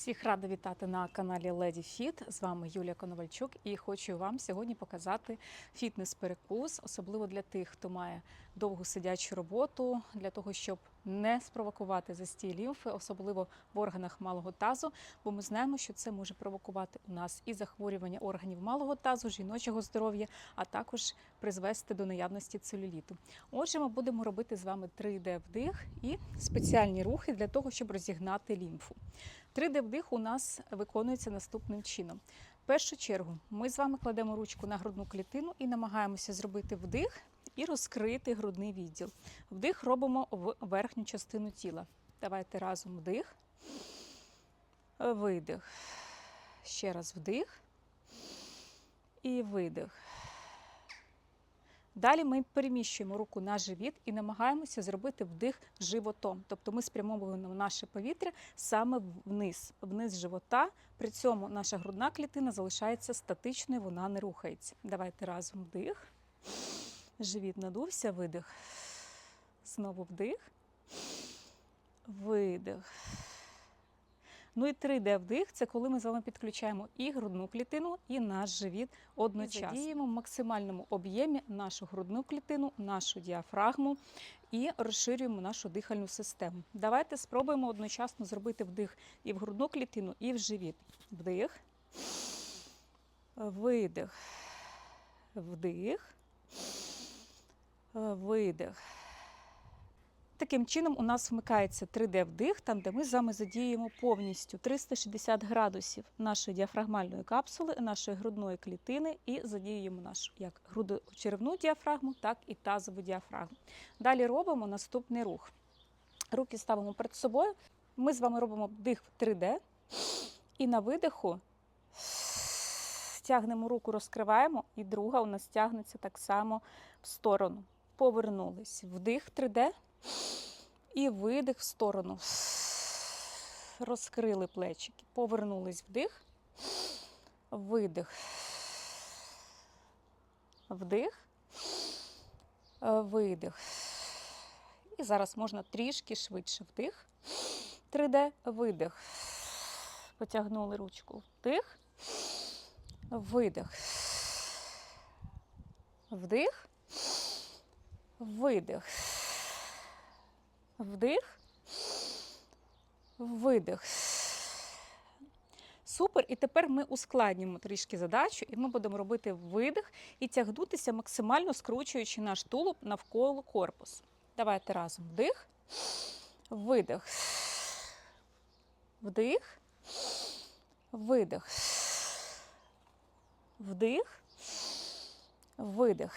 Всіх рада вітати на каналі Леді Фіт. З вами Юлія Коновальчук і хочу вам сьогодні показати фітнес-перекус, особливо для тих, хто має довгу сидячу роботу, для того, щоб не спровокувати застій лімфи, особливо в органах малого тазу, бо ми знаємо, що це може провокувати у нас і захворювання органів малого тазу, жіночого здоров'я, а також призвести до наявності целюліту. Отже, ми будемо робити з вами 3D вдих і спеціальні рухи для того, щоб розігнати лімфу. 3D вдих у нас виконується наступним чином. В першу чергу ми з вами кладемо ручку на грудну клітину і намагаємося зробити вдих і розкрити грудний відділ. Вдих робимо в верхню частину тіла. Давайте разом вдих, видих. Ще раз вдих і видих. Далі ми переміщуємо руку на живіт і намагаємося зробити вдих животом. Тобто ми спрямовуємо наше повітря саме вниз, вниз живота. При цьому наша грудна клітина залишається статичною, вона не рухається. Давайте разом вдих. Живіт надувся, видих. Знову вдих. Видих. Ну і 3D вдих це коли ми з вами підключаємо і грудну клітину, і наш живіт одночасно. Задіємо в максимальному об'ємі нашу грудну клітину, нашу діафрагму і розширюємо нашу дихальну систему. Давайте спробуємо одночасно зробити вдих і в грудну клітину, і в живіт. Вдих, видих, вдих, видих. Таким чином, у нас вмикається 3D вдих, там, де ми з вами задіємо повністю 360 градусів нашої діафрагмальної капсули, нашої грудної клітини і задіюємо нашу як грудочеревну діафрагму, так і тазову діафрагму. Далі робимо наступний рух. Руки ставимо перед собою. Ми з вами робимо вдих в 3D і на видиху стягнемо руку, розкриваємо, і друга у нас тягнеться так само в сторону. Повернулись. Вдих 3D. І видих в сторону. Розкрили плечики. Повернулись вдих, видих. Вдих, видих. І зараз можна трішки швидше вдих. 3D, видих. Потягнули ручку. Вдих, видих. Вдих, видих. Вдих, видих. Супер. І тепер ми ускладнюємо трішки задачу, і ми будемо робити видих і тягнутися, максимально скручуючи наш тулуб навколо корпусу. Давайте разом вдих, видих, вдих, видих, вдих, видих,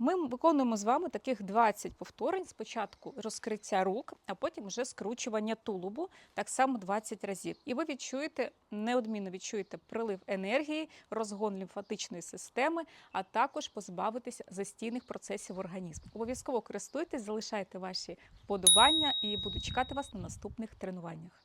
Ми виконуємо з вами таких 20 повторень. Спочатку розкриття рук, а потім вже скручування тулубу, так само 20 разів. І ви відчуєте, неодмінно відчуєте прилив енергії, розгон лімфатичної системи, а також позбавитися застійних процесів організму. Обов'язково користуйтесь, залишайте ваші вподобання і буду чекати вас на наступних тренуваннях.